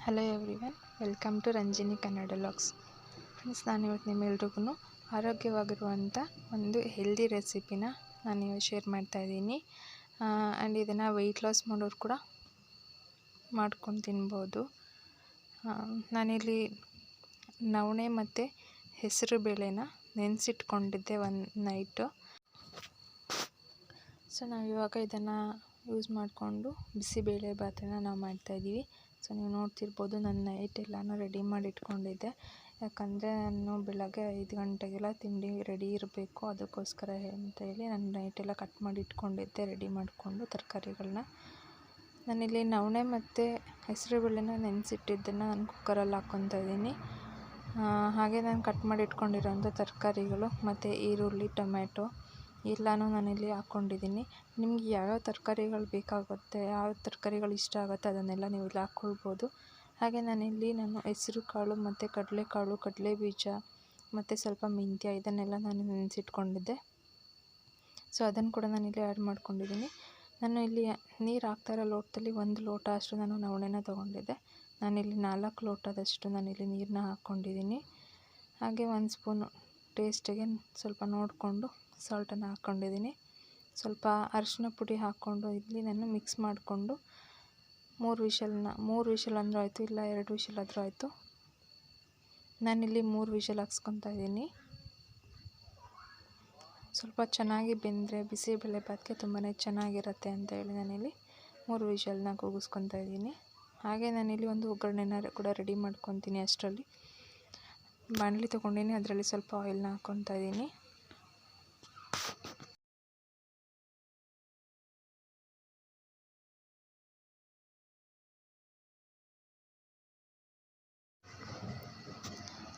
Hello everyone welcome to Ranjini Kannada vlogs friends ನಾನು ಇವತ್ತು ನಿಮ್ಮೆಲ್ರಿಗೂ ಆರೋಗ್ಯವಾಗಿರುವಂಥ ಒಂದು ಹೆಲ್ದಿ ರೆಸಿಪಿನ ನಾನು ಇವತ್ತು ಶೇರ್ ಮಾಡ್ತಾಯಿದ್ದೀನಿ ಆ್ಯಂಡ್ ಇದನ್ನು ವೆಯ್ಟ್ ಲಾಸ್ ಮಾಡೋರು ಕೂಡ ಮಾಡ್ಕೊಂಡು ತಿನ್ಬೋದು. ನಾನಿಲ್ಲಿ ನವಣೆ ಮತ್ತು ಹೆಸರು ಬೇಳೆನ ನೆನೆಸಿಟ್ಕೊಂಡಿದ್ದೆ ಒಂದು ನೈಟು ಸೊ ನಾವು ಇವಾಗ ಇದನ್ನು ಯೂಸ್ ಮಾಡಿಕೊಂಡು ಬಿಸಿಬೇಳೆ ಭಾತನ ನಾವು ಮಾಡ್ತಾಯಿದ್ದೀವಿ ಸೊ ನೀವು ನೋಡ್ತಿರ್ಬೋದು ನಾನು ನೈಟ್ ಎಲ್ಲನೂ ರೆಡಿ ಮಾಡಿ ಇಟ್ಕೊಂಡಿದ್ದೆ ಯಾಕಂದರೆ ನಾನು ಬೆಳಗ್ಗೆ ಐದು ಗಂಟೆಗೆಲ್ಲ ತಿಂಡಿ ರೆಡಿ ಇರಬೇಕು. ಅದಕ್ಕೋಸ್ಕರ ಅಂತ ಹೇಳಿ ನಾನು ನೈಟೆಲ್ಲ ಕಟ್ ಮಾಡಿ ಇಟ್ಕೊಂಡಿದ್ದೆ ರೆಡಿ ಮಾಡಿಕೊಂಡು ತರಕಾರಿಗಳನ್ನ ನಾನಿಲ್ಲಿ ನವಣೆ ಮತ್ತು ಹೆಸರುಬೇಳೆನ ನೆನೆಸಿಟ್ಟಿದ್ದನ್ನು ನಾನು ಕುಕ್ಕರಲ್ಲಿ ಹಾಕ್ಕೊತಾ ಇದ್ದೀನಿ. ಹಾಗೆ ನಾನು ಕಟ್ ಮಾಡಿ ಇಟ್ಕೊಂಡಿರೋಂಥ ತರಕಾರಿಗಳು ಮತ್ತು ಈರುಳ್ಳಿ ಟೊಮೆಟೊ ಎಲ್ಲನೂ ನಾನಿಲ್ಲಿ ಹಾಕ್ಕೊಂಡಿದ್ದೀನಿ. ನಿಮ್ಗೆ ಯಾವ್ಯಾವ ತರಕಾರಿಗಳು ಬೇಕಾಗುತ್ತೆ ಯಾವ ತರಕಾರಿಗಳು ಇಷ್ಟ ಆಗುತ್ತೆ ಅದನ್ನೆಲ್ಲ ನೀವು ಇಲ್ಲಿ ಹಾಕ್ಕೊಳ್ಬೋದು. ಹಾಗೆ ನಾನಿಲ್ಲಿ ನಾನು ಹೆಸ್ರು ಕಾಳು, ಮತ್ತು ಕಡಲೆಕಾಳು ಕಡಲೆ ಬೀಜ, ಮತ್ತು ಸ್ವಲ್ಪ ಮೆಂತ್ಯ ಇದನ್ನೆಲ್ಲ ನಾನು ನೆನೆಸಿಟ್ಕೊಂಡಿದ್ದೆ. ಸೊ, ಅದನ್ನು ಕೂಡ ನಾನಿಲ್ಲಿ ಆ್ಯಡ್ ಮಾಡ್ಕೊಂಡಿದ್ದೀನಿ. ನಾನು ಇಲ್ಲಿ ನೀರು ಹಾಕ್ತಾಯಿರೋ ಲೋಟದಲ್ಲಿ ಒಂದು ಲೋಟ ಅಷ್ಟು ನಾನು ನವಣೆನ ತೊಗೊಂಡಿದ್ದೆ. ನಾನಿಲ್ಲಿ ನಾಲ್ಕು ಲೋಟದಷ್ಟು ನಾನಿಲ್ಲಿ ನೀರನ್ನ ಹಾಕ್ಕೊಂಡಿದ್ದೀನಿ. ಹಾಗೆ ಒಂದು ಸ್ಪೂನು ಟೇಸ್ಟಿಗೆ ಸ್ವಲ್ಪ ನೋಡಿಕೊಂಡು ಸಾಲ್ಟನ್ನು ಹಾಕ್ಕೊಂಡಿದ್ದೀನಿ. ಸ್ವಲ್ಪ ಅರಿಶಿನ ಪುಡಿ ಹಾಕ್ಕೊಂಡು ಇಲ್ಲಿ ನಾನು ಮಿಕ್ಸ್ ಮಾಡಿಕೊಂಡು ಮೂರು ವಿಶಲ್ನ ಮೂರು ವಿಷಲ್ ಅಂದರೂ ಆಯಿತು, ಇಲ್ಲ ಎರಡು ವಿಷಲ್ ಆದರೂ ಆಯಿತು. ನಾನಿಲ್ಲಿ ಮೂರು ವಿಷಲ್ ಹಾಕ್ಸ್ಕೊತಾ ಇದ್ದೀನಿ. ಸ್ವಲ್ಪ ಚೆನ್ನಾಗಿ ಬೆಂದರೆ ಬಿಸಿಬೇಳೆ ಭಾತ್ಗೆ ತುಂಬಾ ಚೆನ್ನಾಗಿರುತ್ತೆ ಅಂತ ಹೇಳಿ ನಾನಿಲ್ಲಿ ಮೂರು ವಿಷಲ್ನ ಕೂಗಿಸ್ಕೊತಾ ಇದ್ದೀನಿ. ಹಾಗೆ ನಾನಿಲ್ಲಿ ಒಂದು ಒಗ್ಗರಣೆನ ಕೂಡ ರೆಡಿ ಮಾಡ್ಕೊತೀನಿ ಅಷ್ಟರಲ್ಲಿ. ಬಾಣಲಿ ತೊಗೊಂಡಿನಿ, ಅದರಲ್ಲಿ ಸ್ವಲ್ಪ ಆಯಿಲ್ನ ಹಾಕ್ಕೊತಾ ಇದ್ದೀನಿ.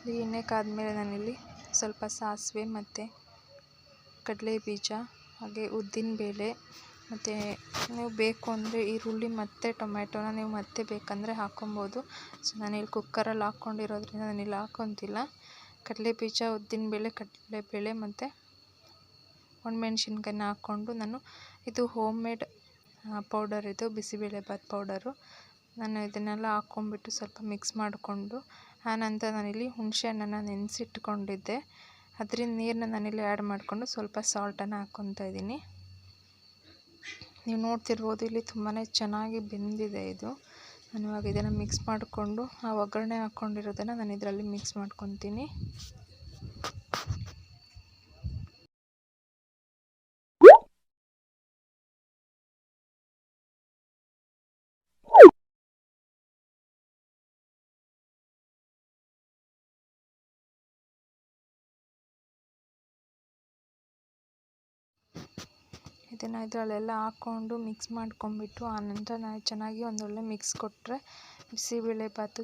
ಈ ಎಣ್ಣೆ ಕಾದ್ಮೇಲೆ ನಾನಿಲ್ಲಿ ಸ್ವಲ್ಪ ಸಾಸಿವೆ ಮತ್ತು ಕಡಲೆ ಬೀಜ ಹಾಗೆ ಉದ್ದಿನ ಬೇಳೆ ಮತ್ತು ನೀವು ಬೇಕು ಅಂದರೆ ಈರುಳ್ಳಿ ಮತ್ತು ಟೊಮೆಟೊನ ನೀವು ಮತ್ತೆ ಬೇಕಂದರೆ ಹಾಕ್ಕೊಬೋದು ಸೊ, ನಾನಿಲ್ಲಿ ಕುಕ್ಕರಲ್ಲಿ ಹಾಕ್ಕೊಂಡಿರೋದ್ರಿಂದ ನಾನಿಲ್ಲಿ ಹಾಕ್ಕೊತಿಲ್ಲ ಕಡಲೆ ಬೀಜ ಉದ್ದಿನ ಬೇಳೆ ಮತ್ತು ಒಣಮೆಣ್ಸಿನ್ಕಾಯಿನ ಹಾಕ್ಕೊಂಡು ನಾನು ಇದು ಹೋಮ್ ಮೇಡ್ ಪೌಡರ್ ಇದು ಬಿಸಿಬೇಳೆಬಾತ್ ಪೌಡರು. ನಾನು ಇದನ್ನೆಲ್ಲ ಹಾಕ್ಕೊಂಬಿಟ್ಟು ಸ್ವಲ್ಪ ಮಿಕ್ಸ್ ಮಾಡಿಕೊಂಡು ಆನಂತರ ನಾನಿಲ್ಲಿ ಹುಣಸೆ ಹಣ್ಣನ್ನು ನೆನೆಸಿಟ್ಕೊಂಡಿದ್ದೆ. ಅದರಿಂದ ನೀರನ್ನ ನಾನಿಲ್ಲಿ ಆ್ಯಡ್ ಮಾಡಿಕೊಂಡು ಸ್ವಲ್ಪ ಸಾಲ್ಟನ್ನು ಹಾಕ್ಕೊತಾ ಇದ್ದೀನಿ. ನೀವು ನೋಡ್ತಿರ್ಬೋದು ಇಲ್ಲಿ ತುಂಬಾ ಚೆನ್ನಾಗಿ ಬೆಂದಿದೆ ಇದು. ನಾನು ಇವಾಗ ಇದನ್ನು ಮಿಕ್ಸ್ ಮಾಡಿಕೊಂಡು ಆ ಒಗ್ಗರಣೆ ಹಾಕ್ಕೊಂಡಿರೋದನ್ನು ನಾನು ಇದರಲ್ಲಿ ಮಿಕ್ಸ್ ಮಾಡ್ಕೊತೀನಿ. ಇದನ್ನು ಇದರಲ್ಲೆಲ್ಲ ಹಾಕ್ಕೊಂಡು ಮಿಕ್ಸ್ ಮಾಡ್ಕೊಂಬಿಟ್ಟು ಆನಂತರ ನಾನು ಚೆನ್ನಾಗಿ ಒಂದೊಳ್ಳೆ ಮಿಕ್ಸ್ ಕೊಟ್ಟರೆ ಬಿಸಿಬೇಳೆ ಭಾತು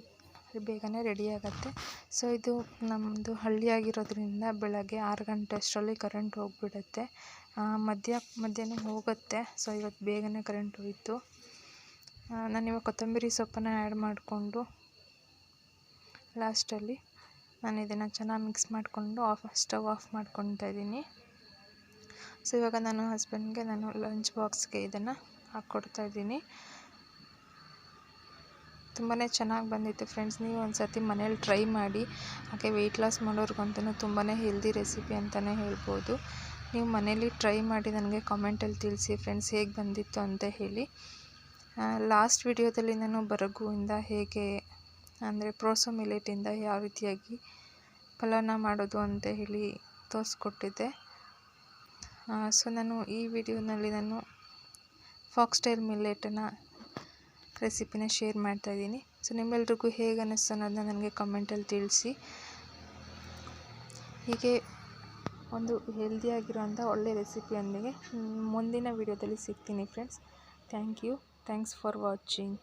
ಬೇಗನೆ ರೆಡಿ ಆಗುತ್ತೆ. ಸೊ ಇದು ನಮ್ಮದು ಹಳ್ಳಿಯಾಗಿರೋದ್ರಿಂದ ಬೆಳಗ್ಗೆ ಆರು ಗಂಟೆ ಅಷ್ಟರಲ್ಲಿ ಕರೆಂಟ್ ಹೋಗಿಬಿಡುತ್ತೆ. ಮಧ್ಯ, ಮಧ್ಯಾಹ್ನ ಹೋಗುತ್ತೆ. ಸೊ ಇವತ್ತು ಬೇಗನೆ ಕರೆಂಟ್ ಹೋಯಿತು. ನಾನಿವಾಗ ಕೊತ್ತಂಬರಿ ಸೊಪ್ಪನ್ನು ಆ್ಯಡ್ ಮಾಡಿಕೊಂಡು ಲಾಸ್ಟಲ್ಲಿ ನಾನು ಇದನ್ನು ಚೆನ್ನಾಗಿ ಮಿಕ್ಸ್ ಮಾಡಿಕೊಂಡು ಆಫ್ ಸ್ಟವ್ ಆಫ್ ಮಾಡ್ಕೊತಾ ಇದ್ದೀನಿ ಸೊ ಇವಾಗ ನಾನು ಹಸ್ಬೆಂಡ್ಗೆ ನಾನು ಲಂಚ್ ಬಾಕ್ಸ್ಗೆ ಇದನ್ನು ಹಾಕ್ಕೊಡ್ತಾ ಇದ್ದೀನಿ. ತುಂಬಾ ಚೆನ್ನಾಗಿ ಬಂದಿತ್ತು ಫ್ರೆಂಡ್ಸ್ ನೀವು ಒಂದು ಸರ್ತಿ ಮನೇಲಿ ಟ್ರೈ ಮಾಡಿ, ಹಾಗೆ ವೆಯ್ಟ್ ಲಾಸ್ ಮಾಡೋರ್ಗಂತೂ ತುಂಬಾ ಹೆಲ್ದಿ ರೆಸಿಪಿ ಅಂತಲೇ ಹೇಳ್ಬೋದು. ನೀವು ಮನೇಲಿ ಟ್ರೈ ಮಾಡಿ ನನಗೆ ಕಾಮೆಂಟಲ್ಲಿ ತಿಳಿಸಿ ಫ್ರೆಂಡ್ಸ್ ಹೇಗೆ ಬಂದಿತ್ತು ಅಂತ ಹೇಳಿ. ಲಾಸ್ಟ್ ವಿಡಿಯೋದಲ್ಲಿ ನಾನು ಬರಗುವಿಂದ ಹೇಗೆ, ಅಂದರೆ ಪ್ರೋಸೋ ಮಿಲೆಟಿಂದ ಯಾವ ರೀತಿಯಾಗಿ ಪಲಾವ್ನ ಮಾಡೋದು ಅಂತ ಹೇಳಿ ತೋರಿಸ್ಕೊಟ್ಟಿದ್ದೆ. ಸೊ ನಾನು ಈ ವಿಡಿಯೋನಲ್ಲಿ ನಾನು ಫಾಕ್ಸ್ಟೈಲ್ ಮಿಲ್ಲೆಟನ್ನು ರೆಸಿಪಿನ ಶೇರ್ ಮಾಡ್ತಾಯಿದ್ದೀನಿ ಸೊ ನಿಮ್ಮೆಲ್ರಿಗೂ ಹೇಗೆ ಅನ್ನಿಸ್ತು ಅನ್ನೋದನ್ನ ನನಗೆ ಕಮೆಂಟಲ್ಲಿ ತಿಳಿಸಿ. ಹೀಗೆ ಒಂದು ಹೆಲ್ದಿಯಾಗಿರೋಂಥ ಒಳ್ಳೆ ರೆಸಿಪಿಯೊಂದಿಗೆ ಮುಂದಿನ ವಿಡಿಯೋದಲ್ಲಿ ಸಿಗ್ತೀನಿ friends. Thank you. Thanks for watching.